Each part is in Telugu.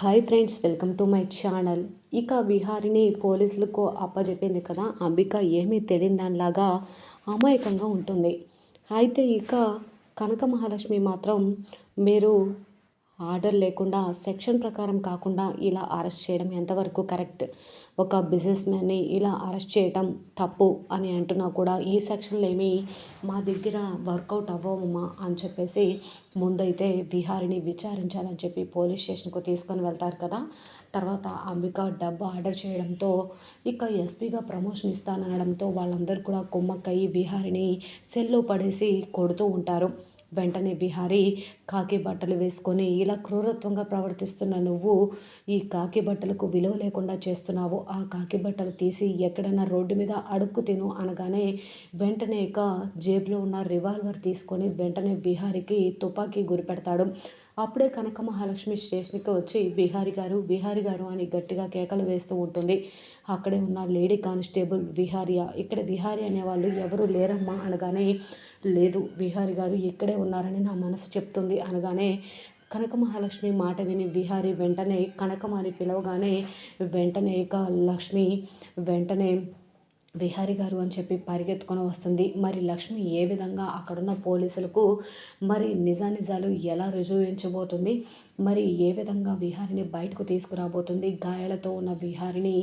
Hi friends welcome to my channel. ఇక విహారిని పోలీసులకు అప్పచెప్పింది కదా అంబిక ఏమీ తెలియని దానిలాగా అమాయకంగా ఉంటుంది. అయితే ఇక కనక మహాలక్ష్మి మాత్రం మీరు ఆర్డర్ లేకుండా సెక్షన్ ప్రకారం కాకుండా ఇలా అరెస్ట్ చేయడం ఎంతవరకు కరెక్ట్? ఒక బిజినెస్ మ్యాన్ని ఇలా అరెస్ట్ చేయడం తప్పు అని అంటున్నా కూడా ఈ సెక్షన్లు ఏమి మా దగ్గర వర్కౌట్ అవ్వమమ్మా అని చెప్పేసి ముందైతే విహారిని విచారించాలని చెప్పి పోలీస్ స్టేషన్కు తీసుకొని వెళ్తారు కదా. తర్వాత అంబిక డబ్బు ఆర్డర్ చేయడంతో ఇక ఎస్పీగా ప్రమోషన్ ఇస్తాననడంతో వాళ్ళందరూ కూడా కుమ్మక్కయ్యి విహారిని సెల్లో పడేసి కొడుతూ ఉంటారు. వెంటనే బిహారీ కాకి బట్టలు వేసుకొని ఇలా క్రూరత్వంగా ప్రవర్తిస్తున్న నువ్వు ఈ కాకి బట్టలకు విలువ లేకుండా చేస్తున్నావు. ఆ కాకి బట్టలు తీసి ఎక్కడైనా రోడ్డు మీద అడుక్కు తిను అనగానే వెంటనే ఇక జేబులో ఉన్న రివాల్వర్ తీసుకొని వెంటనే బిహారీకి తుపాకీ గురిపెడతాడు. అప్పుడే కనక మహాలక్ష్మి స్టేషన్కి వచ్చి విహారి గారు విహారి గారు అని గట్టిగా కేకలు వేస్తూ ఉంటుంది. అక్కడే ఉన్న లేడీ కానిస్టేబుల్ విహారియా ఇక్కడ విహారి అనేవాళ్ళు ఎవరు లేరమ్మా అనగానే లేదు విహారి గారు ఇక్కడే ఉన్నారని నా మనసు చెప్తుంది అనగానే కనక మహాలక్ష్మి మాట విని విహారి వెంటనే కనకం అని పిలవగానే వెంటనే ఇక లక్ష్మి వెంటనే విహారి గారు అని చెప్పి పరిగెత్తుకొని వస్తుంది. మరి లక్ష్మి ఏ విధంగా అక్కడున్న పోలీసులకు మరి నిజానిజాలు ఎలా రుజువించబోతుంది మరి ఏ విధంగా విహారిని బయటకు తీసుకురాబోతుంది? గాయాలతో ఉన్న విహారిని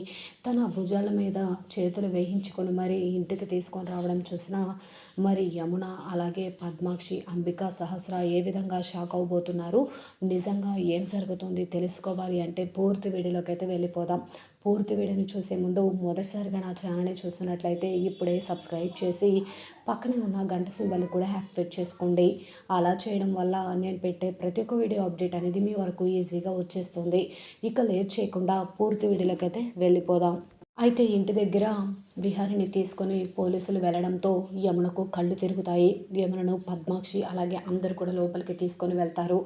తన భుజాల మీద చేతులు వేయించుకొని మరి ఇంటికి తీసుకొని రావడం చూసిన మరి యమున అలాగే పద్మాక్షి అంబిక సహస్ర ఏ విధంగా షాక్ అవబోతున్నారు? నిజంగా ఏం జరుగుతుంది తెలుసుకోవాలి అంటే పూర్తి వీడియోలోకి అయితే వెళ్ళిపోదాం. పూర్తి వీడియోని చూసే ముందు మొదటిసారిగా నా ఛానల్ని చూస్తున్నట్లయితే ఇప్పుడే సబ్స్క్రైబ్ చేసి పక్కనే ఉన్న గంట సింబల్ని కూడా యాక్టివేట్ చేసుకోండి. అలా చేయడం వల్ల నేను పెట్టే ప్రతి ఒక్క వీడియో అప్డేట్ అనేది మీ వరకు ఈజీగా వచ్చేస్తుంది. ఇక లేట్ చేయకుండా పూర్తి వీడియోలకైతే వెళ్ళిపోదాం. అయితే ఇంటి దగ్గర బిహారిని తీసుకొని పోలీసులు వెళ్ళడంతో యమునకు కళ్ళు తిరుగుతాయి. యమునను పద్మాక్షి అలాగే అందరు కూడా లోపలికి తీసుకొని వెళ్తారు.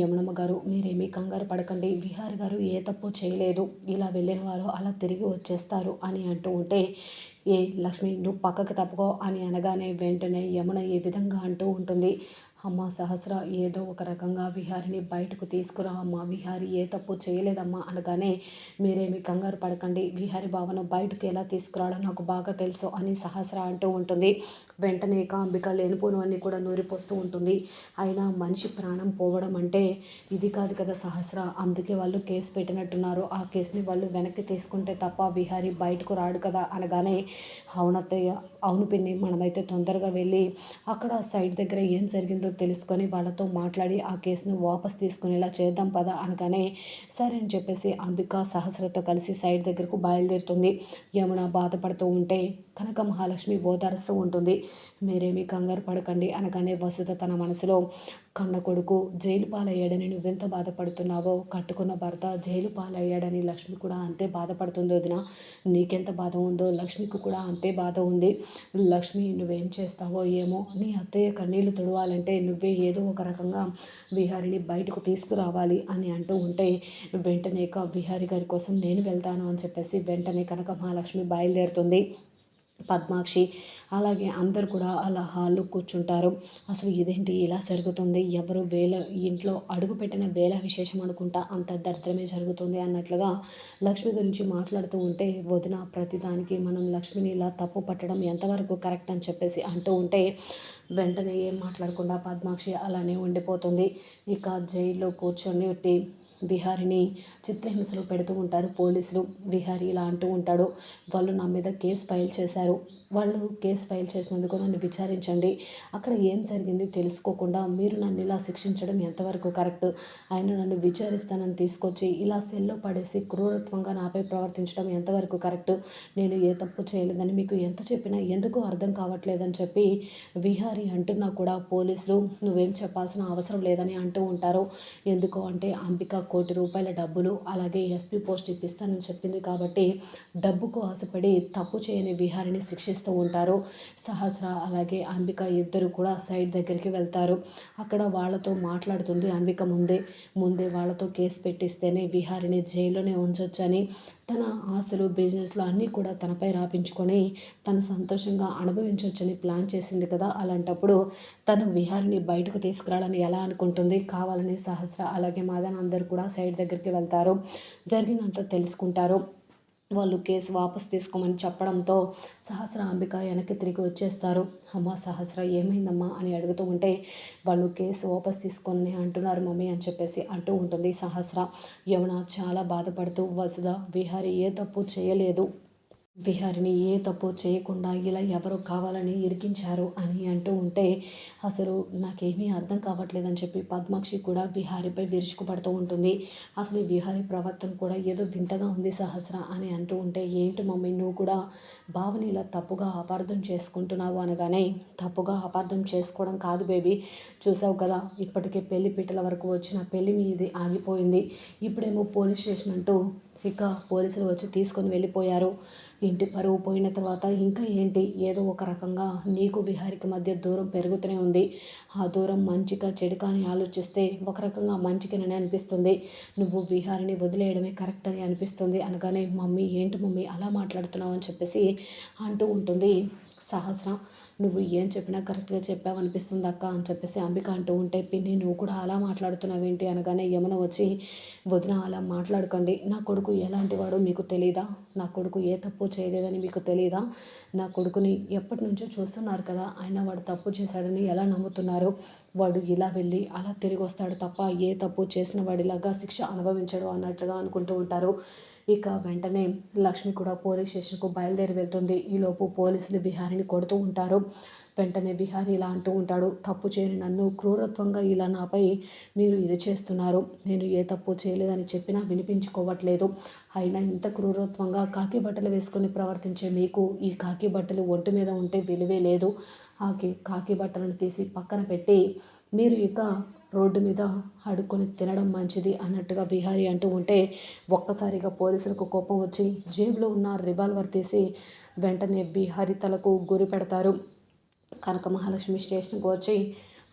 యమునమ్మ గారు మీరేమీ కంగారు పడకండి. బిహారి గారు ఏ తప్పు చేయలేదు. ఇలా వెళ్ళిన వారు అలా తిరిగి వచ్చేస్తారు అని అంటూ ఉంటే ఏ లక్ష్మి నువ్వు పక్కకు తప్పుకో అని అనగానే వెంటనే యమున ఏ విధంగా అంటూ ఉంటుంది. అమ్మ సహస్ర ఏదో ఒక రకంగా విహారిని బయటకు తీసుకురా అమ్మ విహారి ఏ తప్పు చేయలేదమ్మా అనగానే మీరేమి కంగారు పడకండి విహారి భావన బయటకు ఎలా తీసుకురావడం నాకు బాగా తెలుసు అని సహస్ర అంటూ ఉంటుంది. వెంటనే కాంబిక లేనిపోనివన్నీ కూడా నూరిపోస్తూ ఉంటుంది. అయినా మనిషి ప్రాణం పోవడం అంటే ఇది కాదు కదా సహస్ర. అందుకే వాళ్ళు కేసు పెట్టినట్టున్నారు. ఆ కేసుని వాళ్ళు వెనక్కి తీసుకుంటే తప్ప విహారి బయటకు రాడు కదా అనగానే అవునత్తయ్య అవును పిన్ని మనమైతే తొందరగా వెళ్ళి అక్కడ సైడ్ దగ్గర ఏం జరిగిందో తెలుసుకొని వాళ్ళతో మాట్లాడి ఆ కేసును వాపస్ తీసుకునేలా చేద్దాం పదా అనగానే సరే అని చెప్పేసి అంబిక సహస్రతో కలిసి సైడ్ దగ్గరకు బయలుదేరుతుంది. యమున బాధపడుతూ ఉంటే కనక మహాలక్ష్మి ఓదారుస్తూ ఉంటుంది. మీరేమీ కంగారు పడకండి అనగానే వసుధ తన మనసులో కన్న కొడుకు జైలు పాలయ్యాడని నువ్వెంత బాధపడుతున్నావో కట్టుకున్న భర్త జైలు పాలయ్యాడని లక్ష్మి కూడా అంతే బాధపడుతుందో వదిన. నీకెంత బాధ ఉందో లక్ష్మికి కూడా అంతే బాధ ఉంది. లక్ష్మి నువ్వేం చేస్తావో ఏమో. నీ అత్తయ్య కన్నీళ్ళు తుడవాలంటే నువ్వే ఏదో ఒక రకంగా విహారిని బయటకు తీసుకురావాలి అని అంటూ ఉంటే వెంటనే విహారి గారి కోసం నేను వెళ్తాను అని చెప్పేసి వెంటనే కనుక మహాలక్ష్మి బయలుదేరుతుంది. పద్మాక్షి అలాగే అందరు కూడా అలా హాల్లో కూర్చుంటారు. అసలు ఇదేంటి? ఇలా జరుగుతుంది. ఎవరు వేల ఇంట్లో అడుగుపెట్టిన వేల విశేషం అనుకుంటా అంత దరిద్రమే జరుగుతుంది అన్నట్లుగా లక్ష్మి గురించి మాట్లాడుతూ ఉంటే వదిన ప్రతిదానికి మనం లక్ష్మిని ఇలా తప్పు పట్టడం ఎంతవరకు కరెక్ట్ అని చెప్పేసి అంటూ ఉంటే వెంటనే ఏం మాట్లాడకుండా పద్మాక్షి అలానే ఉండిపోతుంది. ఇక జైల్లో కూర్చొని బిహారిని చిత్రహింసలు పెడుతూ ఉంటారు. పోలీసులు విహారి ఇలా అంటూ ఉంటాడు. వాళ్ళు నా మీద కేసు ఫైల్ చేశారు. వాళ్ళు కేసు ఫైల్ చేసినందుకు నన్ను విచారించండి. అక్కడ ఏం జరిగింది తెలుసుకోకుండా మీరు నన్ను ఇలా శిక్షించడం ఎంతవరకు కరెక్ట్? ఆయన నన్ను విచారిస్తానని తీసుకొచ్చి ఇలా సెల్లో పడేసి క్రూరత్వంగా నాపై ప్రవర్తించడం ఎంతవరకు కరెక్ట్? నేను ఏ తప్పు చేయలేదని మీకు ఎంత చెప్పినా ఎందుకు అర్థం కావట్లేదని చెప్పి విహారీ అంటున్నా కూడా పోలీసులు నువ్వేం చెప్పాల్సిన అవసరం లేదని అంటూ ఉంటారు. ఎందుకు అంటే అంబిక కోటి రూపాయల డబ్బులు అలాగే ఎస్పీ పోస్ట్ ఇప్పిస్తానని చెప్పింది కాబట్టి డబ్బుకు ఆశపడి తప్పు చేయని విహారిని శిక్షిస్తూ ఉంటారు. సహస్ర అలాగే అంబిక ఇద్దరు కూడా సైడ్ దగ్గరికి వెళ్తారు. అక్కడ వాళ్ళతో మాట్లాడుతుంది అంబిక ముందే. ముందే వాళ్ళతో కేసు పెట్టిస్తేనే విహారిని జైల్లోనే ఉంచొచ్చని తన ఆస్తులు బిజినెస్లు అన్నీ కూడా తనపై రాపించుకొని తను సంతోషంగా అనుభవించవచ్చని ప్లాన్ చేసింది కదా. అలాంటప్పుడు తను విహారిని బయటకు తీసుకురావాలని ఎలా అనుకుంటుంది? కావాలని సహస్ర అలాగే మాదన అందరూ కూడా సైడ్ దగ్గరికి వెళ్తారు. జరిగిందంతా తెలుసుకుంటారు. వాళ్ళు కేసు వాపస్ తీసుకోమని చెప్పడంతో సహస్ర అంబిక వెనక్కి తిరిగి వచ్చేస్తారు. అమ్మ సహస్ర ఏమైందమ్మా అని అడుగుతూ ఉంటే వాళ్ళు కేసు వాపస్ తీసుకొని అంటున్నారు మమ్మీ అని చెప్పేసి అంటూ ఉంటుంది సహస్ర. యమున చాలా బాధపడుతూ వసుధ విహారి ఏ తప్పు చేయలేదు. విహారిని ఏ తప్పు చేయకుండా ఇలా ఎవరో కావాలని ఇరికించారు అని అంటూ ఉంటే అసలు నాకేమీ అర్థం కావట్లేదని చెప్పి పద్మాక్షి కూడా విహారిపై విరుచుకుపడుతూ ఉంటుంది. అసలు ఈ విహారి ప్రవర్తన కూడా ఏదో వింతగా ఉంది సహస్ర అని అంటూ ఉంటే ఏంటి మమ్మీ నువ్వు కూడా భావని ఇలా తప్పుగా అపార్థం చేసుకుంటున్నావు అనగానే తప్పుగా అపార్థం చేసుకోవడం కాదు బేబీ చూసావు కదా ఇప్పటికే పెళ్ళి పీటల వరకు వచ్చిన పెళ్ళి మీది ఆగిపోయింది. ఇప్పుడేమో పోలీస్ స్టేషన్ అంటూ ఇక పోలీసులు వచ్చి తీసుకొని వెళ్ళిపోయారు. ఇంటి పరువు పోయిన తర్వాత ఇంకా ఏంటి? ఏదో ఒక రకంగా నీకు విహారికి మధ్య దూరం పెరుగుతూనే ఉంది. ఆ దూరం మంచిగా చెడుగా అని ఆలోచిస్తే ఒక రకంగా మంచిగానే అనిపిస్తుంది. నువ్వు విహారిని వదిలేయడమే కరెక్ట్ అని అనిపిస్తుంది. అనగానే మమ్మీ ఏంటి మమ్మీ అలా మాట్లాడుతున్నావు? అని చెప్పేసి అంటూ ఉంటుంది సహస్రం. నువ్వు ఏం చెప్పినా కరెక్ట్గా చెప్పావు అనిపిస్తుంది అక్క అని చెప్పేసి అంబిక అంటూ ఉంటే పిన్ని నువ్వు కూడా అలా మాట్లాడుతున్నావేంటి అనగానే యమున వచ్చి వదిన అలా మాట్లాడకండి. నా కొడుకు ఎలాంటి వాడో మీకు తెలియదా నా కొడుకు ఏ తప్పు చేయలేదని మీకు తెలియదా నా కొడుకుని ఎప్పటి నుంచో చూస్తున్నారు కదా ఆయన వాడు తప్పు చేశాడని ఎలా నమ్ముతున్నారు? వాడు ఇలా వెళ్ళి అలా తిరిగి వస్తాడు తప్ప ఏ తప్పు చేసిన వాడిలాగా శిక్ష అనుభవించడు అన్నట్లుగా అనుకుంటూ ఉంటారు. ఇక వెంటనే లక్ష్మి కూడా పోలీస్ స్టేషన్కు బయలుదేరి వెళ్తుంది. ఈలోపు పోలీసులు బిహారీని కొడుతూ ఉంటారు. వెంటనే బిహారీ ఇలా అంటూ ఉంటాడు తప్పు చేయని నన్ను క్రూరత్వంగా ఇలా నాపై మీరు ఇది చేస్తున్నారు. నేను ఏ తప్పు చేయలేదని చెప్పినా వినిపించుకోవట్లేదు. అయినా ఇంత క్రూరత్వంగా కాకి బట్టలు వేసుకొని ప్రవర్తించే మీకు ఈ కాకి బట్టలు ఒంటి మీద ఉంటే విలువే లేదు. ఆకి కాకి బట్టలను తీసి పక్కన పెట్టి మీరు ఇక రోడ్డు మీద అడుక్కొని తినడం మంచిది అన్నట్టుగా బిహారీ అంటూ ఉంటే ఒక్కసారిగా పోలీసులకు కోపం వచ్చి జేబులో ఉన్న రివాల్వర్ తీసి వెంటనే బిహారీ తలకు గురి పెడతారు. కనక మహాలక్ష్మి స్టేషన్కి వచ్చి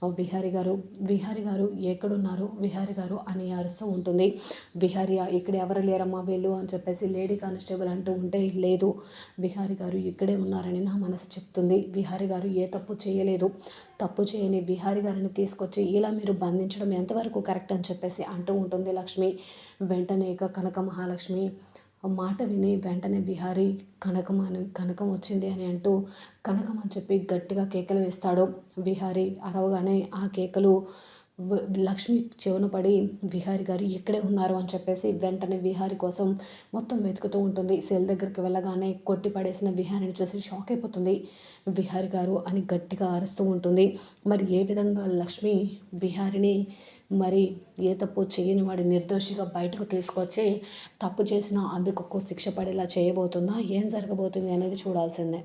విహారి గారు విహారి గారు ఎక్కడున్నారు? విహారి గారు అని అరుస్తూ ఉంటుంది. విహారి ఇక్కడ ఎవరు లేరమ్మా వెళ్ళు? అని చెప్పేసి లేడీ కానిస్టేబుల్ అంటూ ఉంటే లేదు విహారి గారు ఇక్కడే ఉన్నారని నా మనసు చెప్తుంది. విహారి గారు ఏ తప్పు చేయలేదు. తప్పు చేయని బిహారీ గారిని తీసుకొచ్చి ఇలా మీరు బంధించడం ఎంతవరకు కరెక్ట్? అని చెప్పేసి అంటూ ఉంటుంది లక్ష్మి. వెంటనే ఇక కనక మహాలక్ష్మి మాట విని వెంటనే బిహారీ కనకం అని కనకం వచ్చింది అని అంటూ కనకం అని చెప్పి గట్టిగా కేకలు వేస్తాడు. బిహారీ అరవగానే ఆ కేకలు లక్ష్మి చెవున పడి విహారి గారు ఇక్కడే ఉన్నారు అని చెప్పేసి వెంటనే విహారి కోసం మొత్తం వెతుకుతూ ఉంటుంది. సెల్ దగ్గరికి వెళ్ళగానే కొట్టి పడేసిన విహారిని చూసి షాక్ అయిపోతుంది. విహారి గారు అని గట్టిగా అరుస్తూ ఉంటుంది. మరి ఏ విధంగా లక్ష్మి విహారిని మరి ఏ తప్పు చేయని వాడి నిర్దోషిగా బయటకు తీసుకొచ్చి తప్పు చేసిన అంబికకు శిక్ష పడేలా చేయబోతుందా? ఏం జరగబోతుంది అనేది చూడాల్సిందే.